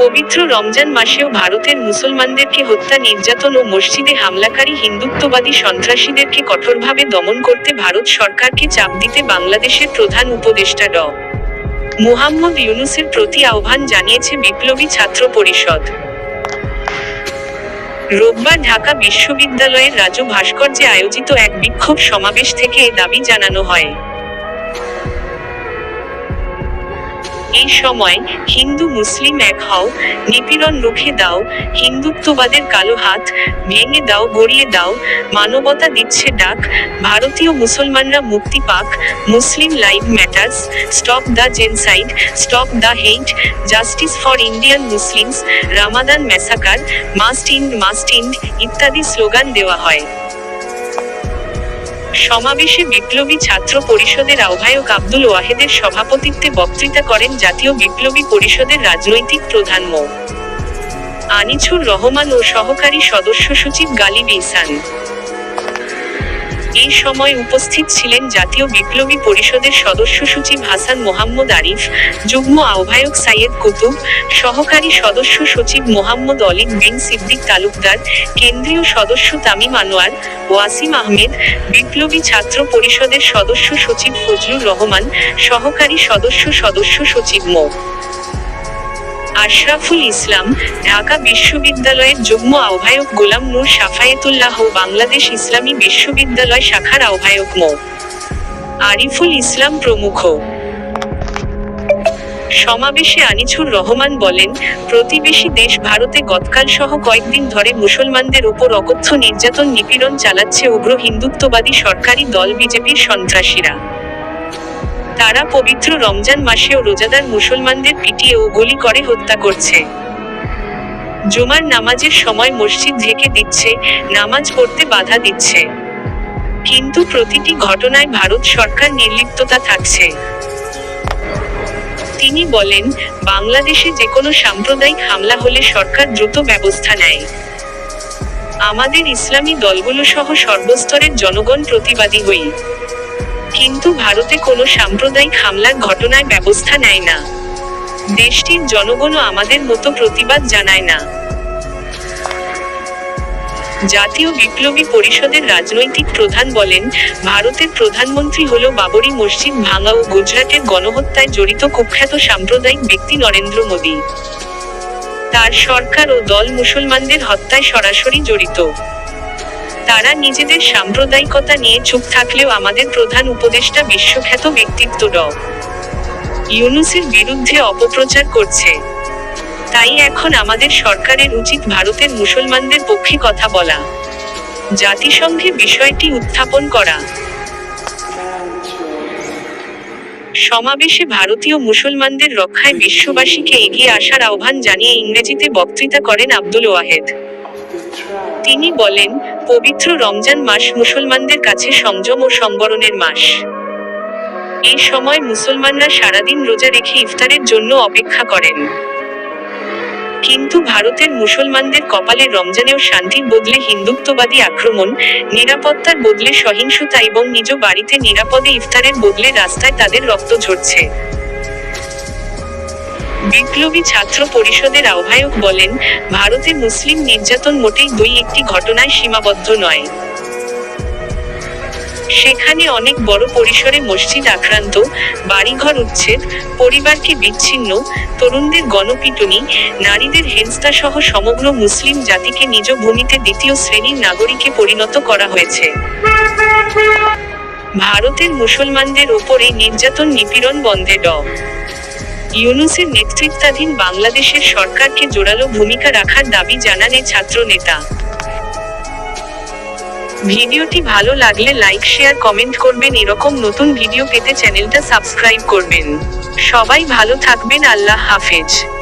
পবিত্র রমজান মাসেও ভারতের মুসলমানদেরকে হত্যা, নির্যাতন ও মসজিদে হামলাকারী হিন্দুত্ববাদী সন্ত্রাসীদেরকে কঠোরভাবে দমন করতে ভারত সরকারকে চাপ দিতে বাংলাদেশের প্রধান উপদেষ্টা ড। মুহাম্মদ ইউনুসের প্রতি আহ্বান জানিয়েছে বিপ্লবী ছাত্র পরিষদ। রোববার ঢাকা বিশ্ববিদ্যালয়ের রাজু ভাস্কর্যে আয়োজিত এক বিক্ষোভ সমাবেশ থেকে এ দাবি জানানো হয়। এই সময় হিন্দু মুসলিম এক হও, নিপীড়ন রুখে দাও, হিন্দুত্ববাদের কালো হাত ভেঙে দাও, গড়িয়ে দাও, মানবতা দিচ্ছে ডাক, ভারতীয় মুসলমানরা মুক্তি পাক, Muslim live matters, stop the genocide, stop the hate, justice for Indian Muslims, Ramadan massacre, must end must end, ইত্যাদি স্লোগান দেওয়া হয়। সমাবেশে বিপ্লবী ছাত্র পরিষদের আহ্বায়ক আব্দুল ওয়াহেদের সভাপতিত্বে বক্তৃতা করেন জাতীয় বিপ্লবী পরিষদের রাজনৈতিক প্রধান মো. আনিছুর রহমান ও সহকারী সদস্য সচিব গালিব ইসান এই সময় উপস্থিত ছিলেন জাতীয় বিপ্লবী পরিষদের সদস্য সচিব হাসান মোহাম্মদ আরিফ, যুগ্ম আহ্বায়ক সাইয়েদ কুতুব, সহকারী সদস্য সচিব মোহাম্মদ অলিদ বিন সিদ্দিক তালুকদার, কেন্দ্রীয় সদস্য তামিম আনোয়ার, ওয়াসিম আহমেদ, বিপ্লবী ছাত্র পরিষদের সদস্য সচিব ফজলুর রহমান, সহকারী সদস্য সদস্য সচিব মো। আশরাফুল ইসলাম, ঢাকা বিশ্ববিদ্যালয়ের যুগ্ম আহ্বায়ক গোলাম নূর সাফায়েতুল্লাহ বাংলাদেশ ইসলামী বিশ্ববিদ্যালয় শাখার আহ্বায়ক মো. আরিফুল ইসলাম প্রমুখ। সমাবেশে আনিছুর রহমান বলেন, প্রতিবেশী দেশ ভারতে গতকাল সহ কয়েকদিন ধরে মুসলমানদের ওপর অকথ্য নির্যাতন নিপীড়ন চালাচ্ছে উগ্র হিন্দুত্ববাদী সরকারি দল বিজেপির সন্ত্রাসীরা। তারা পবিত্র রমজান মাসেও রোজাদার মুসলমানদের পিটিয়ে ও গুলি করে হত্যা করছে। জুমার নামাজের সময় মসজিদ ঢেকে দিচ্ছে, নামাজ পড়তে বাধা দিচ্ছে। কিন্তু প্রতিটি ঘটনায় ভারত সরকার নির্লিপ্ততা থাকছে। তিনি বলেন, বাংলাদেশে যে কোনো সাম্প্রদায়িক হামলা হলে সরকার দ্রুত ব্যবস্থা নেয়। আমাদের ইসলামী দলগুলো সহ সর্বস্তরের জনগণ প্রতিবাদী হই। কিন্তু ভারতে কোনো সাম্প্রদায়িক হামলার ঘটনায় ব্যবস্থা নেয় না। দেশটির জনগণও আমাদের মতো প্রতিবাদ জানায় না। জাতীয় বিপ্লবী পরিষদের রাজনৈতিক প্রধান বলেন, ভারতের প্রধানমন্ত্রী হল বাবরি মসজিদ ভাঙা ও গুজরাটের গণহত্যায় জড়িত কুখ্যাত সাম্প্রদায়িক ব্যক্তি নরেন্দ্র মোদী। তার সরকার ও দল মুসলমানদের হত্যায় সরাসরি জড়িত। তারা নিজেদের সাম্প্রদায়িকতা নিয়ে চুপ থাকলেও আমাদের প্রধান উপদেষ্টা বিশ্বখ্যাত ব্যক্তিত্ব ড। ইউনুসের বিরুদ্ধে অপপ্রচার করছে। তাই এখন আমাদের সরকারের উচিত ভারতের মুসলমানদের পক্ষে কথা বলা। জাতিসংঘে বিষয়টি উত্থাপন করা। সমাবেশে ভারতীয় মুসলমানদের রক্ষায় বিশ্ববাসীকে এগিয়ে আসার আহ্বান জানিয়ে ইংরেজিতে বক্তৃতা করেন আব্দুল ওয়াহেদ। তিনি বলেন, পবিত্র রমজান মাস মুসলমানদের কাছে সংযম ও সংবরণের মাস। এই সময় মুসলমানরা সারাদিন রোজা রেখে ইফতারের জন্য অপেক্ষা করেন। কিন্তু ভারতের মুসলমানদের কপালে রমজানেও শান্তির বদলে হিন্দুত্ববাদী আক্রমণ, নিরাপত্তার বদলে সহিংসতা এবং নিজ বাড়িতে নিরাপদে ইফতারের বদলে রাস্তায় তাদের রক্ত ঝরছে। বিপ্লবী ছাত্র পরিষদের আহ্বায়ক বলেন, ভারতে মুসলিম নির্যাতন মোটেই দুই একটি ঘটনায় সীমাবদ্ধ নয়। সেখানে অনেক বড় পরিসরে মসজিদ আক্রান্ত, বাড়িঘর উচ্ছেদ, পরিবারকে বিচ্ছিন্ন, তরুণদের গণপিটুনি, নারীদের হেনস্তা সহ সমগ্র মুসলিম জাতিকে নিজ ভূমিতে দ্বিতীয় শ্রেণির নাগরিকে পরিণত করা হয়েছে। ভারতের মুসলমানদের ওপরে নির্যাতন নিপীড়ন বন্ধে ড। ইউনুসের নেতৃত্বাধীন বাংলাদেশের সরকারকে জোরালো ভূমিকা রাখার দাবি জানান এ ছাত্র নেতা ভিডিওটি ভালো লাগলে লাইক, শেয়ার, কমেন্ট করবেন। এরকম নতুন ভিডিও পেতে চ্যানেলটা সাবস্ক্রাইব করবেন। সবাই ভালো থাকবেন। আল্লাহ হাফেজ।